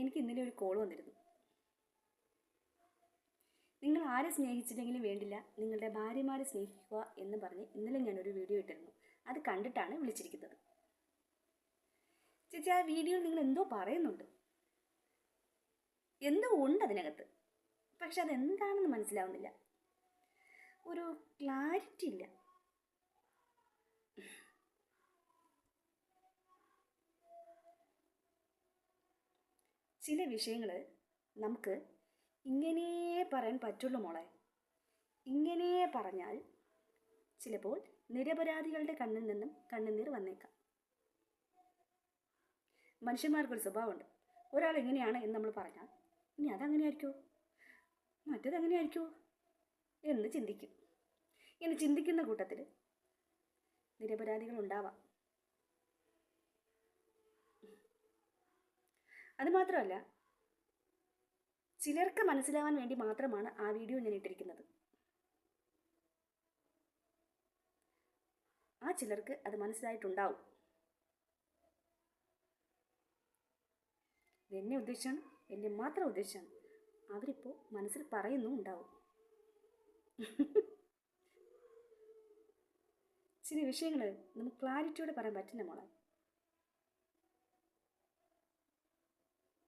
എനിക്ക് ഇന്നലെ ഒരു കോൾ വന്നിരുന്നു. നിങ്ങൾ ആരെ സ്നേഹിച്ചില്ലെങ്കിലും വേണ്ടില്ല നിങ്ങളുടെ ഭാര്യമാരെ സ്നേഹിക്കുക എന്ന് പറഞ്ഞ് ഇന്നലെ ഞാനൊരു വീഡിയോ ഇട്ടിരുന്നു. അത് കണ്ടിട്ടാണ് വിളിച്ചിരിക്കുന്നത്. ചേച്ചി ആ വീഡിയോയിൽ നിങ്ങൾ എന്തോ പറയുന്നുണ്ട്. എന്തോ ഉണ്ട് അതിനകത്ത്. പക്ഷെ അതെന്താണെന്ന് മനസ്സിലാവുന്നില്ല. ഒരു ക്ലാരിറ്റി ഇല്ല. ചില വിഷയങ്ങൾ നമുക്ക് ഇങ്ങനെ പറയാൻ പറ്റുള്ളൂ മോളെ. ഇങ്ങനെ പറഞ്ഞാൽ ചിലപ്പോൾ നിരപരാധികളുടെ കണ്ണിൽ നിന്നും കണ്ണുനീർ വന്നേക്കാം. മനുഷ്യന്മാർക്കൊരു സ്വഭാവമുണ്ട്. ഒരാൾ എങ്ങനെയാണ് എന്ന് നമ്മൾ പറഞ്ഞാൽ ഇനി അതങ്ങനെ ആയിരിക്കുമോ മറ്റേത് അങ്ങനെ ആയിരിക്കുമോ എന്ന് ചിന്തിക്കും. ഇങ്ങനെ ചിന്തിക്കുന്ന കൂട്ടത്തിൽ നിരപരാധികൾ ഉണ്ടാവാം. അതുമാത്രമല്ല ചിലർക്ക് മനസ്സിലാവാൻ വേണ്ടി മാത്രമാണ് ആ വീഡിയോ ഞാൻ ഇട്ടിരിക്കുന്നത്. ആ ചിലർക്ക് അത് മനസ്സിലായിട്ടുണ്ടാവും. എന്നെ ഉദ്ദേശിച്ചാണ് എന്നെ മാത്രം ഉദ്ദേശിച്ചാണ്. അവരിപ്പോൾ മനസ്സിൽ പറയുന്നും ഉണ്ടാവും. ചില വിഷയങ്ങൾ നമുക്ക് ക്ലാരിറ്റിയോടെ പറയാൻ പറ്റില്ല മോളെ.